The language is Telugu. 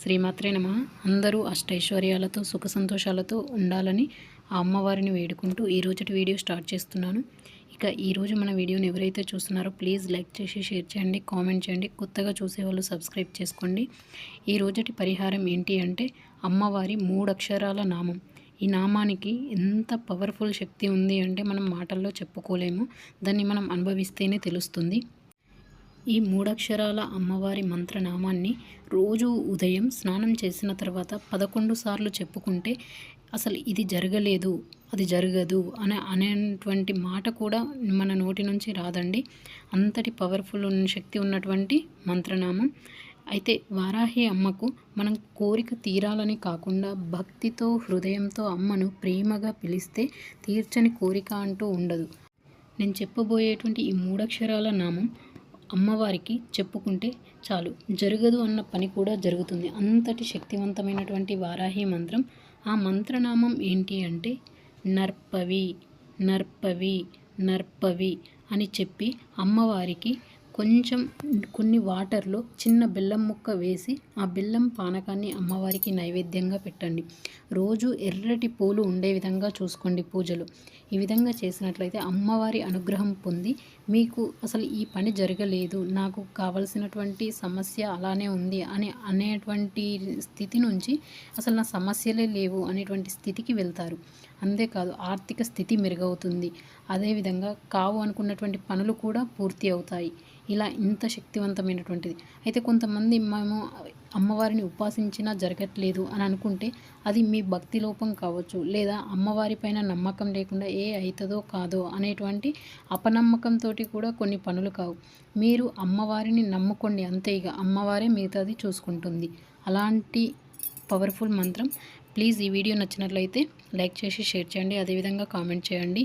శ్రీమాత్రే నమ. అందరూ అష్టైశ్వర్యాలతో సుఖ సంతోషాలతో ఉండాలని ఆ అమ్మవారిని వేడుకుంటూ ఈ రోజుటి వీడియో స్టార్ట్ చేస్తున్నాను. ఇక ఈరోజు మన వీడియోని ఎవరైతే చూస్తున్నారో ప్లీజ్ లైక్ చేసి షేర్ చేయండి కామెంట్ చేయండి. కొత్తగా చూసేవాళ్ళు సబ్స్క్రైబ్ చేసుకోండి. ఈ రోజుటి పరిహారం ఏంటి అంటే అమ్మవారి మూడు అక్షరాల నామం. ఈ నామానికి ఎంత పవర్ఫుల్ శక్తి ఉంది అంటే మనం మాటల్లో చెప్పుకోలేము. దాన్ని మనం అనుభవిస్తేనే తెలుస్తుంది. ఈ మూడక్షరాల అమ్మవారి మంత్రనామాన్ని రోజు ఉదయం స్నానం చేసిన తర్వాత పదకొండు సార్లు చెప్పుకుంటే అసలు ఇది జరగలేదు అది జరగదు అనే అనేటువంటి మాట కూడా మన నోటి నుంచి రాదండి. అంతటి పవర్ఫుల్ ఉన్న శక్తి ఉన్నటువంటి మంత్రనామం. అయితే వారాహి అమ్మకు మనం కోరిక తీరాలని కాకుండా భక్తితో హృదయంతో అమ్మను ప్రేమగా పిలిస్తే తీర్చని కోరిక అంటూ ఉండదు. నేను చెప్పబోయేటువంటి ఈ మూడక్షరాల నామం అమ్మవారికి చెప్పుకుంటే చాలు. జరగదు అన్న పని కూడా జరుగుతుంది. అంతటి శక్తివంతమైనటువంటి వారాహి మంత్రం. ఆ మంత్రనామం ఏంటి అంటే నర్పవి నర్పవి నర్పవి అని చెప్పి అమ్మవారికి కొంచెం కొన్ని వాటర్లో చిన్న బెల్లం ముక్క వేసి ఆ బెల్లం పానకాన్ని అమ్మవారికి నైవేద్యంగా పెట్టండి. రోజు ఎర్రటి పూలు ఉండే విధంగా చూసుకోండి పూజలు. ఈ విధంగా చేసినట్లయితే అమ్మవారి అనుగ్రహం పొంది మీకు అసలు ఈ పని జరగలేదు నాకు కావలసినటువంటి సమస్య అలానే ఉంది అని అనేటువంటి స్థితి నుంచి అసలు నా సమస్యలే లేవు అనేటువంటి స్థితికి వెళ్తారు. అంతేకాదు ఆర్థిక స్థితి మెరుగవుతుంది. అదేవిధంగా కావు అనుకున్నటువంటి పనులు కూడా పూర్తి అవుతాయి. ఇలా ఇంత శక్తివంతమైనటువంటిది. అయితే కొంతమంది మేము అమ్మవారిని ఉపాసించినా జరగట్లేదు అని అనుకుంటే అది మీ భక్తి లోపం కావచ్చు. లేదా అమ్మవారి పైన నమ్మకం లేకుండా ఏ అవుతుందో కాదో అనేటువంటి అపనమ్మకంతో కూడా కొన్ని పనులు కావు. మీరు అమ్మవారిని నమ్ముకోండి అంతే ఇక. అమ్మవారే మిగతాది చూసుకుంటుంది. అలాంటి పవర్ఫుల్ మంత్రం. ప్లీజ్ ఈ వీడియో నచ్చినట్లయితే లైక్ చేసి షేర్ చేయండి. అదేవిధంగా కామెంట్ చేయండి.